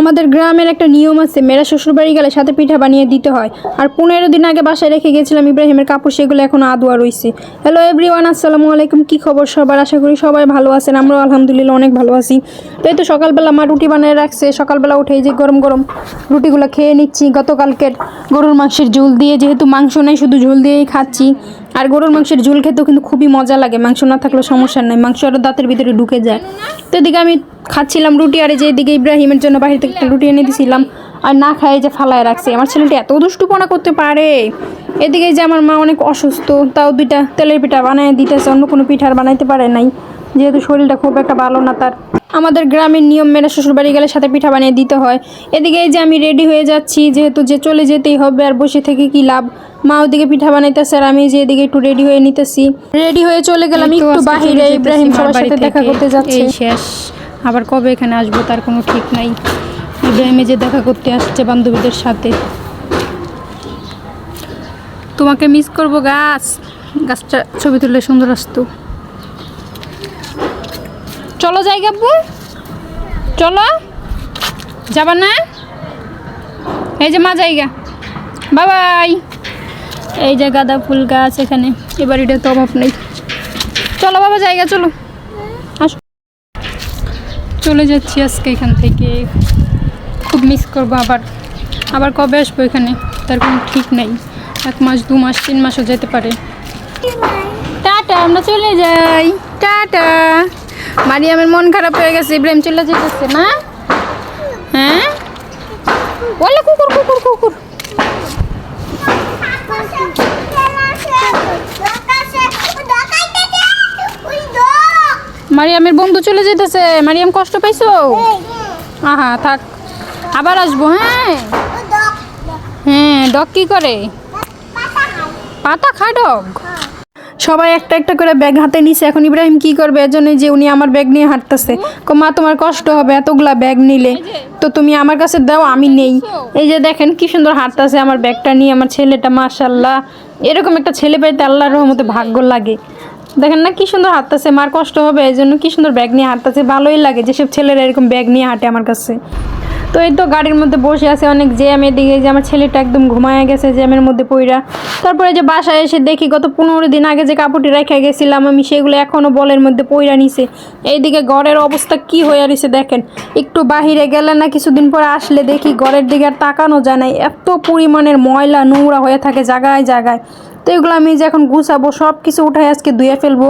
আমাদের গ্রামের একটা নিয়ম আছে, মেয়েরা শ্বশুরবাড়ি গেলে সাথে পিঠা বানিয়ে দিতে হয়। আর পনেরো দিন আগে বাসায় রেখে গেছিলাম ইব্রাহিমের কাপড়, সেগুলো এখন আদোয়া রয়েছে হ্যালো এভরিওয়ান আসসালামু আলাইকুম, কী খবর সবার? আশা করি সবাই ভালো আছেন, আমরাও আলহামদুলিল্লাহ অনেক ভালো আছি। তো এই তো সকালবেলা মা রুটি বানিয়ে রাখছে, সকালবেলা উঠে যে গরম গরম রুটিগুলো খেয়ে নিচ্ছি। গতকালকের গরুর মাংসের ঝোল দিয়ে যেহেতু মাংস নেই, শুধু ঝোল দিয়েই খাচ্ছি। আর গরুর মাংসের ঝোল খেতেও কিন্তু খুবই মজা লাগে, মাংস না থাকলে সমস্যা নেই, মাংস আরও দাঁতের ভিতরে ঢুকে যায়। তো এদিকে আমি খাচ্ছিলাম রুটি আর যে এদিকে ইব্রাহিমের জন্য বাহির থেকে একটা রুটি এনে দিয়েছিলাম আর না খাই যে ফালায় রাখছি। আমার ছেলেটি এত দুষ্টুপনা করতে পারে। এদিকে যে আমার মা অনেক অসুস্থ তাও দুইটা তেলের পিঠা বানায় দিতেছে অন্য কোনো পিঠার বানাইতে পারে নাই। যেহেতু শরীরটা খুব একটা ভালো না তার। আমাদের গ্রামের নিয়ম মেনে শ্বশুরবাড়ি গেলে সাথে পিঠা বানিয়ে দিতে হয়। এদিকে যে আমি রেডি হয়ে যাচ্ছি যেহেতু যে চলে যেতেই হবে আর বসে থেকে কি লাভ? মা ওদিকে পিঠা বানাইতেছে আর আমি যে এদিকে একটু রেডি হয়ে নিতেছি। রেডি হয়ে চলে গেলাম একটু বাহিরে। ইব্রাহিম সবার সাথে দেখা করতে যাচ্ছে। শেষ। আবার কবে এখানে আসব তার কোনো ঠিক নাই। ইব্রাহিমে যে দেখা করতে আসছে বান্ধবীদের সাথে। তোমাকে মিস করব, গাছ। গাছটা ছবি তুললে সুন্দর আসতো। চলো যাই গাব্বু। চলো। যাবা না? এই যে মা জায়গা। বাবাই। এই যে গাঁদা ফুল গাছ এখানে। এবার এটা তো অভাব নেই। চলো বাবা, জায়গা, চলো। চলে যাচ্ছি আজকে এখান থেকে। খুব মিস করব আবার। আবার কবে আসব এখানে? তার কোনো ঠিক নেই। এক মাস, দু মাস, তিন মাসও যেতে পারে। টাটা, আমরা চলে যাই। টাটা। মারিয়ামের মন খারাপ হয়ে গেছে, ইব্রাহিম চলে যেতেছে না হ্যাঁ? বলে কুকুর কুকুর কুকুর। মারিয়ামের বন্ধু চলে যেতেছে। মারিয়াম কষ্ট পাইছো? আহা, থাক। আবার আসব হ্যাঁ? হ্যাঁ ডগ কি করে? পাতা খায় ডগ। সবাই একটা একটা করে ব্যাগ হাতে নিছে। এখন ইব্রাহিম কি করবে? এর জন্য যে উনি আমার ব্যাগ নিয়ে হাঁটতেছে। কো, মা, তোমার কষ্ট হবে এতগুলা ব্যাগ নিলে। তো তুমি আমার কাছে দাও, আমি নেই। এই যে দেখেন কি সুন্দর হাঁটতেছে আমার ব্যাগটা নিয়ে। আমার ছেলেটা মাশাল্লাহ এরকম একটা ছেলে পাইতে আল্লাহর রহমতে ভাগ্য লাগে। দেখেন না কি সুন্দর হাঁটতেছে, মার কষ্ট হবে এই জন্য কি সুন্দর ব্যাগ নিয়ে হাঁটতেছে, ভালোই লাগে যেসব ছেলেরা এরকম ব্যাগ নিয়ে হাঁটে আমার কাছে। তো এই তো গাড়ির মধ্যে বসে আছে অনেক জ্যাম, এদিকে যে আমার ছেলেটা একদম ঘুমায় গেছে জ্যামের মধ্যে পইরা। তারপরে যে বাসায় এসে দেখি গত পনেরো দিন আগে যে কাপড়টি রেখে গেছিলাম আমি, সেগুলো এখনও বলের মধ্যে পইরা নিছে। এইদিকে ঘরের অবস্থা কি হয়ে রয়েছে দেখেন, একটু বাহিরে গেলে না কিছুদিন পরে আসলে দেখি ঘরের দিকে আর তাকানো যায় না, এত পরিমাণের ময়লা নোংরা হয়ে থাকে জায়গায় জায়গায়। তো এগুলো আমি যে এখন গুছাবো সব কিছু উঠাই আজকে ধুয়ে ফেলব।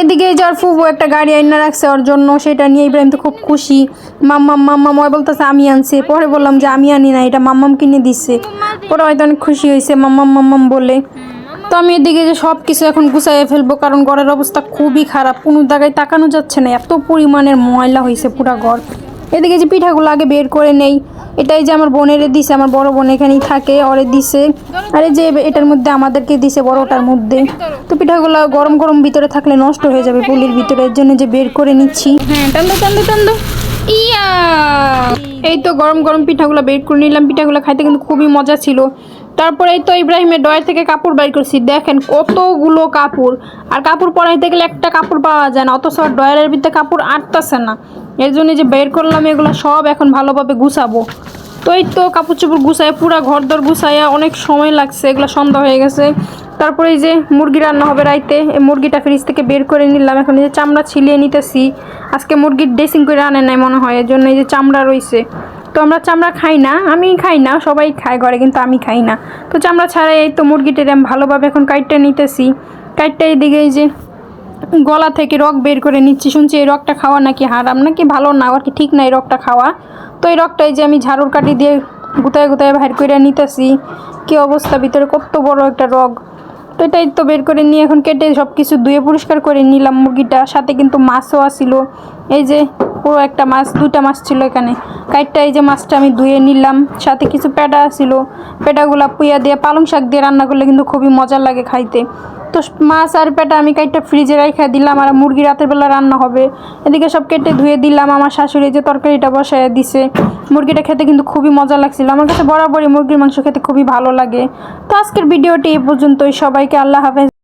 এদিকে ওর ফুবু একটা গাড়ি আইনা রাখছে ওর জন্য, সেটা নিয়ে ইব্রাহিম তো খুব খুশি। মাম্মাম মাম্মাম ওই বলতেছে, আমি আনছি। পরে বললাম যে, আমি আনি না, এটা মাম্মাম কিনে দিচ্ছে পরে হয়তো অনেক খুশি হয়েছে মাম্মাম মাম্মাম বলে। তো আমি এদিকে যে সব কিছু এখন গুছাইয়ে ফেলব, কারণ ঘরের অবস্থা খুবই খারাপ। কোনো জায়গায় তাকানো যাচ্ছে না, এত পরিমাণের ময়লা হয়েছে পুরা ঘর। এদিকে যে পিঠাগুলো আগে বের করে নেই এটাই যে আমার বোনের দিছে, আমার বড় বোন এখানেই থাকে, ওরে দিছে। আরে যে এটার মধ্যে আমাদেরকে দিছে বড়টার মধ্যে। তো পিঠাগুলো গরম গরম ভিতরে থাকলে নষ্ট হয়ে যাবে পুলির ভিতরে, এর জন্য যে বের করে নিচ্ছি। হ্যাঁ টান্দো টান্দো টান্দো ইয়া! এই তো গরম গরম পিঠাগুলো বের করে নিলাম। পিঠাগুলো খাইতে কিন্তু খুবই মজা ছিল। তারপরে তো ইব্রাহিমের ডয়ের থেকে কাপড় বের করছি। দেখেন কতগুলো কাপড়। আর কাপড় পরাইতে গেলে একটা কাপড় পাওয়া যায় না, অথচ ডয়ারের ভিতরে কাপড় আটতেছে না। এর জন্য যে বের করলাম, এগুলো সব এখন ভালোভাবে গুছাবো। তো এই তো কাপড় চোপড় গুছায়, পুরা ঘর দর গুছাইয়া অনেক সময় লাগছে, এগুলো সন্ধ্যা হয়ে গেছে। তারপরে এই যে মুরগি রান্না হবে রাইতে, এই মুরগিটা ফ্রিজ থেকে বের করে নিলাম। এখন এই যে চামড়া ছিলিয়ে নিতেছি। আজকে মুরগির ড্রেসিং করে আনে নাই মনে হয়, এর জন্য এই যে চামড়া রইছে। তো আমরা চামড়া খাই না আমি খাই না, সবাই খায় ঘরে কিন্তু আমি খাই না। তো চামড়া ছাড়াই এই তো মুরগিটার আমি ভালোভাবে এখন কাইটটা নিতেছি। কাইটটা এইদিকে এই যে গলা থেকে রক বের করে নিচ্ছি, শুনছি এই রকটা খাওয়া নাকি হারাম, নাকি ভালো না আর কি ঠিক না এই রকটা খাওয়া? তো এই রকটা এই যে আমি ঝাড়ুর কাটি দিয়ে গুতায় গুতায় বাইর করে নিতেছি। কি অবস্থা, ভিতরে কত বড় একটা রগ। তো এটাই তো বের করে নিয়ে এখন কেটে সব কিছু ধুয়ে পরিষ্কার করে নিলাম মুরগিটা। সাথে কিন্তু মাছও আসিল এই যে পুরো একটা মাছ দুটা মাছ ছিল এখানে। কাইটটা এই যে মাছটা আমি ধুয়ে নিলাম, সাথে কিছু পেটা ছিল। পেটাগুলা পুইয়া দিয়ে, পালং শাক দিয়ে রান্না করলে কিন্তু খুবই মজা লাগে খাইতে। তো মাছ আর পেটা আমি কাইটটা ফ্রিজে রাখা দিলাম, আর মুরগি রাতের বেলা রান্না হবে। এদিকে সব কেটে ধুয়ে দিলাম, আমার শাশুড়ি যে তরকারিটা বসায় দিছে। মুরগিটা খেতে কিন্তু খুবই মজা লাগছিল। আমার কাছে বরাবরই মুরগির মাংস খেতে খুবই ভালো লাগে। তো আজকের ভিডিওটি এই পর্যন্তই। সবাইকে আল্লাহ হাফেজ।